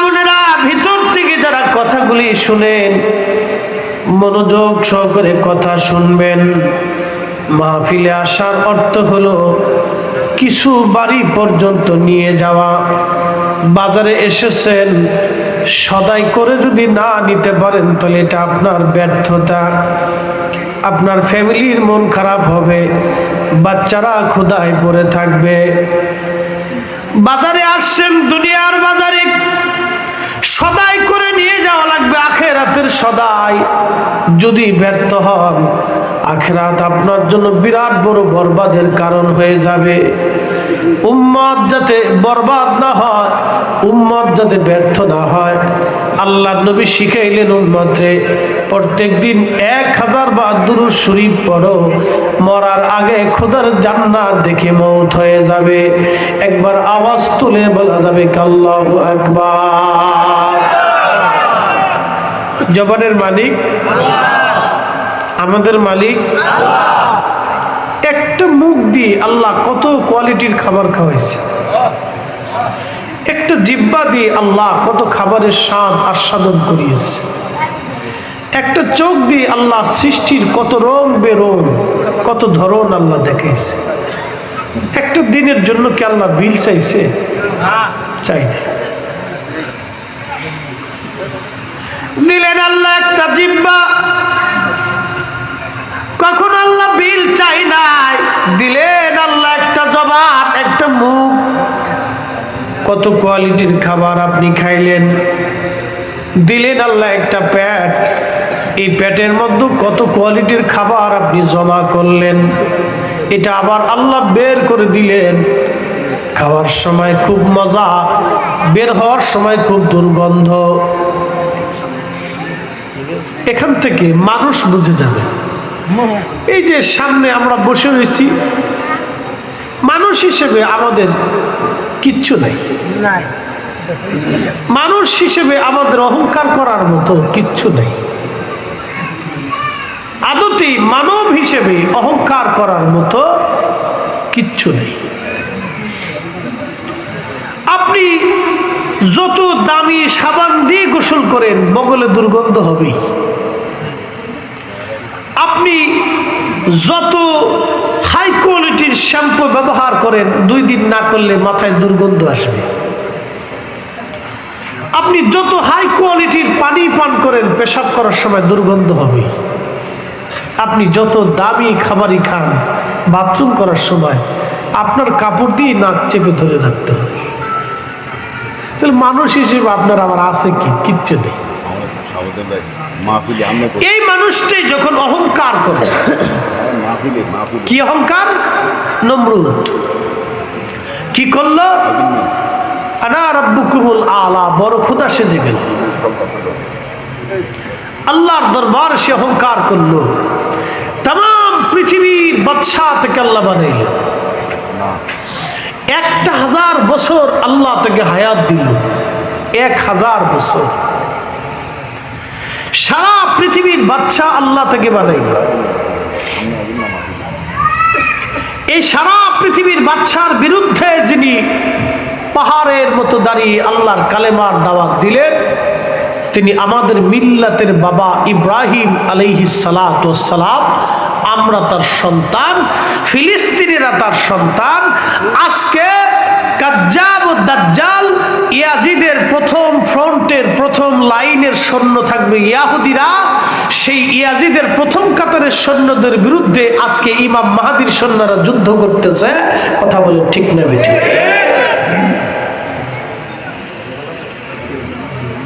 বোনেরা ভিতর থেকে যারা কথাগুলি শুনেন, মনোযোগ সহকারে কথা শুনবেন। মাহফিলে আসার অর্থ হলো কিছু বাড়ি পর্যন্ত নিয়ে যাওয়া। বাজারে এসেছেন, সদাই করে যদি না নিতে পারেন তাহলে এটা আপনার ব্যর্থতা। আপনার ফ্যামিলির মন খারাপ হবে, বাচ্চারা ক্ষুদায় পড়ে থাকবে। বাজারে আসছেন দুনিয়ার সদাই যদি ব্যর্থ হন, আখেরাত আপনার জন্য বিরাট বড় বরবাদের কারণ হয়ে যাবে। উম্মত যাতে বরবাদ না হয়, উম্মত যাতে ব্যর্থ না হয়। আল্লাহ নবী শিখাইলেন উম্মতে, প্রত্যেক দিন এক হাজার বার দুরুদ শরীফ পড়ো, মরার আগে খোদার জান্নাত দেখে মৌত হয়ে যাবে। একবার আওয়াজ তুলে বলা যাবে কাল্লাহু আকবার। জবানের মালিক, আমাদের মালিক। একটা মুখ দিয়ে আল্লাহ কত কোয়ালিটির খাবার খাওয়াইছে। একটা জিব্বা দিয়ে আল্লাহ কত খাবারের স্বাদ আস্বাদন করিয়েছে। একটা চোখ দিয়ে আল্লাহ সৃষ্টির কত রং বেরং, কত ধরন আল্লাহ দেখাইছে। একটা দিনের জন্য কি আল্লাহ বিল চাইছে? চাই না দিলেন আল্লাহ একটা জিব্বা। কখন আল্লাহ বিল চাই নাই? দিলেন আল্লাহ একটা জবান একটা মুখ। কত কোয়ালিটির খাবার আপনি খাইলেন? দিলেন আল্লাহ একটা প্যাট। এই প্যাটের মধ্যে কত কোয়ালিটির খাবার আপনি জমা করলেন? এটা আবার আল্লাহ বের করে দিলেন। খাওয়ার সময় খুব মজা, বের হওয়ার সময় খুব দুর্গন্ধ। এখান থেকে মানুষ বুঝে যাবে। এই যে সামনে আমরা বসে রয়েছি মানুষ হিসেবে আমাদের কিচ্ছু নেই। মানুষ হিসেবে আমাদের অহংকার করার মতো কিচ্ছু নেই। আদতেই মানব হিসেবে অহংকার করার মতো কিচ্ছু নেই। আপনি যত দামি সাবান দিয়ে গোসল করেন, বগলে দুর্গন্ধ হবেই। আপনি যত হাই কোয়ালিটির শ্যাম্পু ব্যবহার করেন, দুই দিন না করলে মাথায় দুর্গন্ধ আসবে। আপনি যত হাই কোয়ালিটির পানি পান করেন, পেশাব করার সময় দুর্গন্ধ হবে আপনি যত দামি খাবারই খান, বাথরুম করার সময় আপনার কাপড় দিয়ে নাক চেপে ধরে রাখতে হয় তাহলে মানুষ হিসেবে আপনার আবার আছে কি? কিচ্ছু নেই। আমরা এই মানুষটাই যখন অহংকার করে, কি অহংকার? নমরুদ। কি করল? আলা, বড় খুদা সেজে গেল। আল্লাহর দরবার সে অহংকার করল। তাম, পৃথিবীর বাদশাহ থেকে আল্লাহ বানাইল একটা হাজার বছর আল্লাহ তাকে হায়াত দিল। এক হাজার বছর। সারা পৃথিবীর বাচ্চা আল্লাহ তাকে বানাইল। এই সারা পৃথিবীর বাচ্চার বিরুদ্ধে যিনি পাহাড়ের মতো দাঁড়িয়ে আল্লাহর কালেমার দাওয়াত দিলেন, তিনি আমাদের মিল্লাতের বাবা ইব্রাহিম আলাইহি সালাম আমরা তার সন্তান, ফিলিস্তিনিরা তার সন্তান। আজকে ইয়াজিদের প্রথম ফ্রন্টের, প্রথম লাইনের সৈন্য থাকবে ইয়াহুদিরা। সেই ইয়াজিদের প্রথম কাতারের সৈন্যদের বিরুদ্ধে আজকে ইমাম মাহাদির সৈন্যরা যুদ্ধ করতেছে। কথা বলে ঠিক না বেঠিক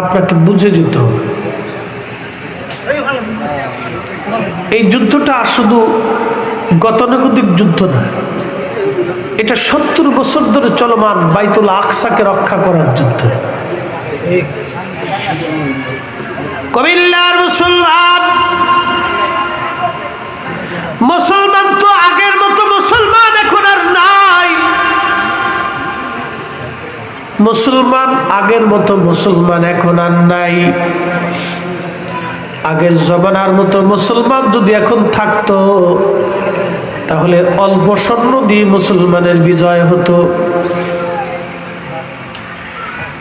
আপনাকে বুঝে যেতে হবে। এই যুদ্ধটা শুধু গতানুগতিক যুদ্ধ না, এটা সত্তর বছর ধরে চলমান বাইতুল আকসাকে রক্ষা করার যুদ্ধ। কবিল্লার মুসলমান মুসলমান তো আগের মতো মুসলমান এখন আর নাই। মুসলমান আগের মতো মুসলমান এখন আর নাই। আগের জমানার মতো মুসলমান যদি এখন থাকতো, তাহলে অল্প স্বর্ণ দিয়ে মুসলমানের বিজয় হতো।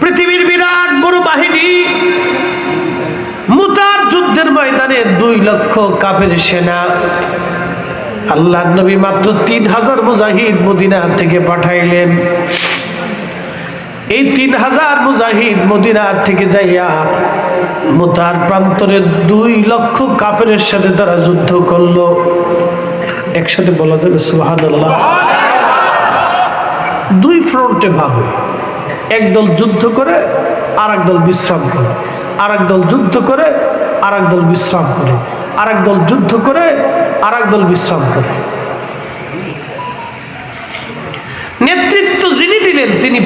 পৃথিবীর বিরাট বড় বাহিনী মুতার যুদ্ধের ময়দানে দুই লক্ষ কাফের সেনা। আল্লাহ নবী মাত্র তিন হাজার মুজাহিদ মদিনা থেকে পাঠাইলেন। এই তিন হাজার মুজাহিদ মদিনার থেকে যাইয়া মোতার প্রান্তরে দুই লক্ষ কাফের সাথে তারা যুদ্ধ করল। একসাথে বলা যাবে সুহান দুই ফ্রন্টে ভাবে একদল যুদ্ধ করে আর দল বিশ্রাম করে। আর দল যুদ্ধ করে আর দল বিশ্রাম করে। আর দল যুদ্ধ করে আর দল বিশ্রাম করে। নেতৃত্ব যিনি দিলেন, তিনি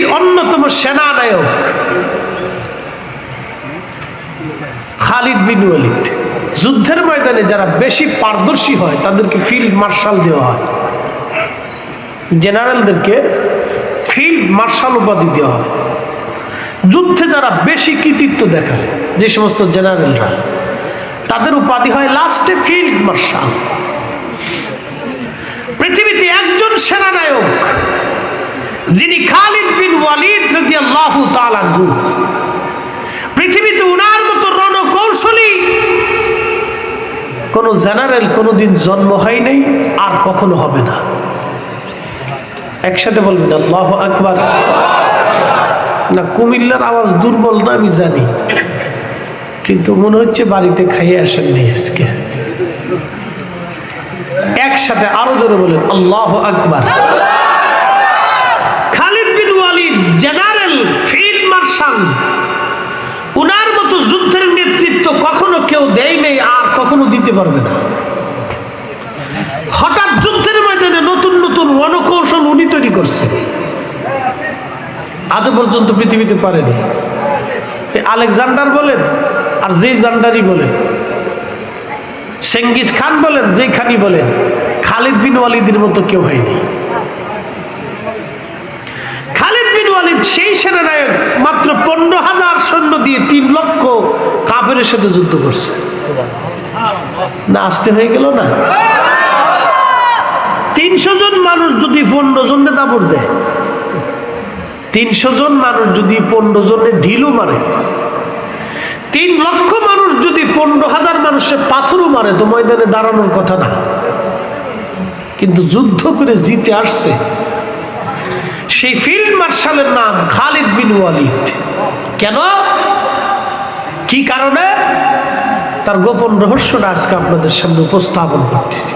পৃথিবীর অন্যতম সেনানায়ক খালিদ বিন ওয়ালিদ। যুদ্ধের ময়দানে যারা বেশি পারদর্শী হয়, তাদেরকে ফিল্ড মার্শাল দেওয়া হয়। জেনারেলদেরকে ফিল্ড মার্শাল উপাধি দেওয়া হয়। যুদ্ধে যারা বেশি কৃতিত্ব দেখায়, যে সমস্ত জেনারেলরা, তাদের উপাধি হয় লাস্টে ফিল্ড মার্শাল। পৃথিবীতে একজন সেনানায়ক যিনি খালিদ বিন ওয়ালিদ রাদিয়াল্লাহু তাআলা পৃথিবীতে উনার মতো রণকৌশলী কোন জেনারেল কোনোদিন জন্ম হয় নাই, আর কখনো হবে না। একসাথে বলবেন, আল্লাহ আকবার। না, কুমিল্লার আওয়াজ দুর্বল না, আমি জানি। কিন্তু মনে হচ্ছে বাড়িতে খাইয়ে আসেন নেই আজকে। একসাথে আরও জোরে বলেন, আল্লাহ আকবার। General field marshal. উনার মতো যুদ্ধের নেতৃত্ব কখনো কেউ দেয় নেই, আর কখনো দিতে পারবে না। হঠাৎ যুদ্ধের ময়দানে নতুন নতুন রণকৌশল উনি তৈরি করছে। আজও পর্যন্ত পৃথিবীতে পারেনি। আলেকজান্ডার বলেন, আর যেই জান্ডারই বলেন সেঙ্গিস খান বলেন যেই খানি বলেন, খালিদ বিন ওয়ালিদের মতো কেউ হয়নি ওয়ালিদ, সেই সেনানায়ক মাত্র পনেরো হাজার সৈন্য দিয়ে তিন লক্ষ সাথে যুদ্ধ করছে। না, আসতে হয়ে গেল না? তিনশো জন মানুষ যদি পনেরো জন দাবর দেয়, তিনশো জন মানুষ যদি পনেরো জনে ঢিলু মারে, তিন লক্ষ মানুষ যদি পনেরো হাজার মানুষের পাথরও মারে, তো ময়দানে দাঁড়ানোর কথা না। কিন্তু যুদ্ধ করে জিতে আসছে সেই ফিল্ড মার্শালের নাম খালিদ বিন ওয়ালিদ। কেন? কি কারণে? তার গোপন রহস্যটা আজকে আপনাদের সামনে উপস্থাপন করতেছি।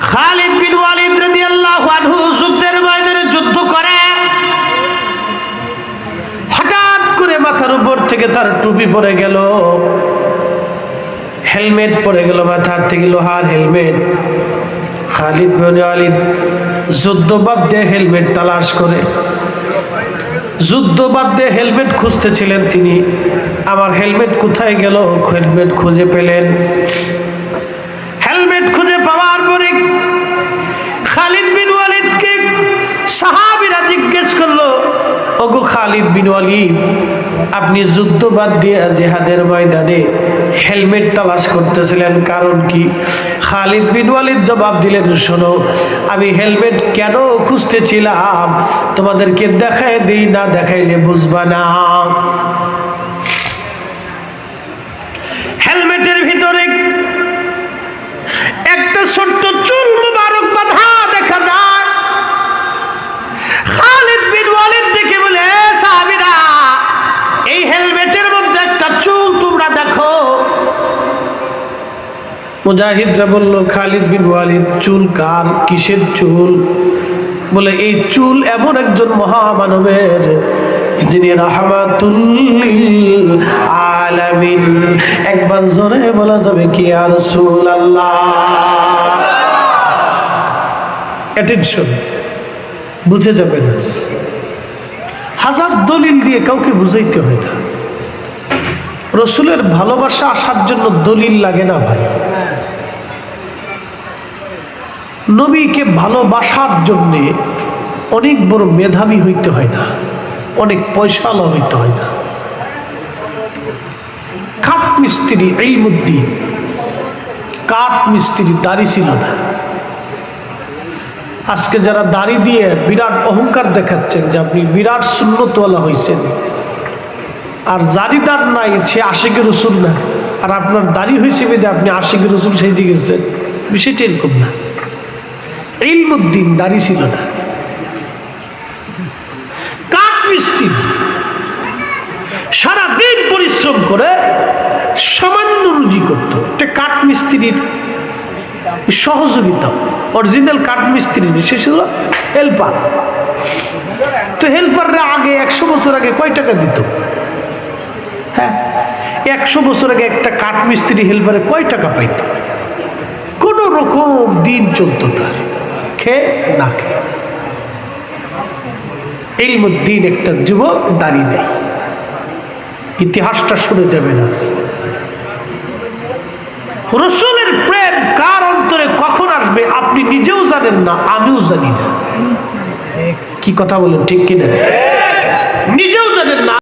খালিদ বিন ওয়ালিদ রাদিয়াল্লাহু আনহু যুদ্ধের ময়দানে যুদ্ধ করে। হঠাৎ করে মাথার উপর থেকে তার টুপি পড়ে গেল। হেলমেট পড়ে গেল মাথার থেকে, লোহার হেলমেট। খালিদ বিন ওয়ালিদ যুদ্ধ বাদ দিয়ে হেলমেট তালাশ করে। যুদ্ধ বাদ দিয়ে হেলমেট খুঁজতেছিলেন তিনি। আমার হেলমেট কোথায় গেল? হেলমেট খুঁজে পেলেন। হেলমেট খুঁজে পাওয়ার পরে খালিদ বিন ওয়ালিদকে সাহাবিরা জিজ্ঞেস করল, ওগো খালিদ বিন ওয়ালিদ, আপনি যুদ্ধ বাদ দিয়ে জেহাদের ময়দানে হেলমেট তালাশ করতেছিলেন, কারণ কি? খালিদ বিন ওয়ালিদ জবাব দিলেন, শোনো, আমি হেলমেট কেন খুঁজতেছিলাম? তোমাদেরকে দেখায় দিই না, দেখাইলে বুঝবা না হেলমেটের ভিতরে একটা ছোট্ট চুল মুবারক বাঁধা দেখা যায় খালিদ বিন ওয়ালিদ দেখে বলে "এ সাহাবীরা এই হেলমেটের মধ্যে একটা চুল তোমরা দেখো মুজাহিদরা বলল, খালিদ বিন ওয়ালিদ, চুল কার, কিসের চুল? বলে, এই চুল এমন একজন মহামানবের যিনি রাহমাতুল্লিল আলামিন। একবার জোরে বলা যাবে কি আর রাসূলুল্লাহ? অ্যাটেনশন বুঝে যাবে না। হাজার দলিল দিয়ে কাউকে বুঝাইতে হয় না। রসুলের ভালোবাসা আসার জন্য দলিল লাগে না ভাই। নবীকে ভালোবাসার জন্যে অনেক বড় মেধাবী হইতে হয় না, অনেক পয়সাওয়ালা হইতে হয় না। কাঠ মিস্ত্রি এই মধ্যে কাঠ মিস্ত্রি দাড়ি ছিল না। আজকে যারা দাড়ি দিয়ে বিরাট অহংকার দেখাচ্ছেন যে আপনি বিরাট শূন্যতওয়ালা হয়েছেন আর জারিদার নাই, সে আশিকের রসুল না। আর আপনার দাড়ি হয়েছে বেদে আপনি আশিকের রসুল সেজে গেছেন। বিষয়টা এরকম না। ইলমুদ্দিন দাড়ি ছিল না। কাঠ মিস্ত্রি সারাদিন পরিশ্রম করে সামান্য রুজি করত। একটা কাঠ মিস্ত্রির সহযোগিতা, অরিজিনাল কাঠ মিস্ত্রি সে ছিল হেল্পার। তো হেল্পাররা আগে একশো বছর আগে কয় টাকা দিত? হ্যাঁ একশো বছর আগে একটা কাঠ মিস্ত্রি হেল্পারে কয় টাকা পাইত? কোনো রকম দিন চলতো তার। খেয়ে না খেয়ে। ইলমুদ্দিন একটা যুবক দাঁড়িয়ে নেই ইতিহাসটা শুনে যাবেন আজ রসুলের প্রেম কার অন্তরে কখন আসবে আপনি নিজেও জানেন না, আমিও জানি না। কি কথা বলেন, ঠিক কিনা? নিজেও জানেন না